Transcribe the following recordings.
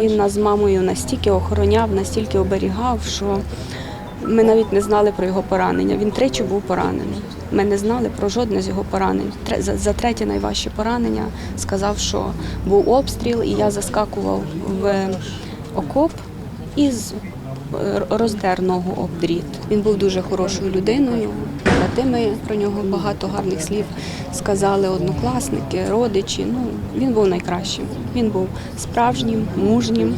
Він нас з мамою настільки охороняв, настільки оберігав, що ми навіть не знали про його поранення. Він тричі був поранений. Ми не знали про жодне з його поранень. За, третє найважче поранення сказав, що був обстріл, і я заскакував в окоп і з- е, роздер ногу об дріт. Він був дуже хорошою людиною. Брати про нього багато гарних слів сказали однокласники, родичі. Ну, він був найкращим. Він був справжнім, мужнім,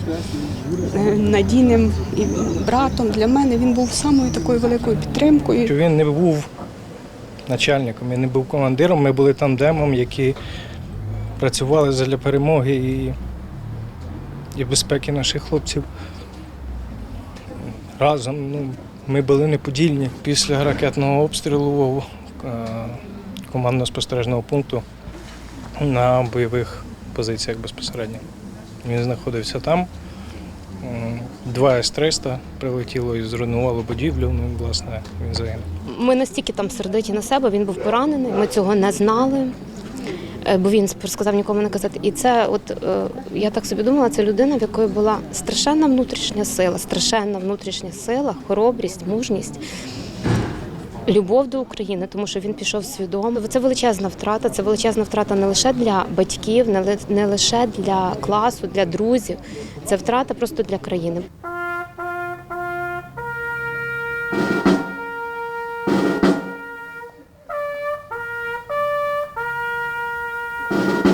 е, надійним і братом. Для мене він був самою такою великою підтримкою. Він не був начальником, він не був командиром, ми були тандемом, які працювали для перемоги і, і безпеки наших хлопців. Разом ну, ми були неподільні. Після ракетного обстрілу е, командно-спостережного пункту на бойових позиціях безпосередньо. Він знаходився там. Два С-300 прилетіло і зруйнувало будівлю. Ну, власне, він загинув. Ми настільки там сердиті на себе, він був поранений, ми цього не знали. Е, Бо він сказав нікому не казати. І це, от е, я так собі думала, це людина, в якої була страшенна внутрішня сила, страшенна внутрішня сила, хоробрість, мужність, любов до України, тому що він пішов свідомо. Це величезна втрата. Це величезна втрата не лише для батьків, не лише для класу, для друзів. Це втрата просто для країни. Bye.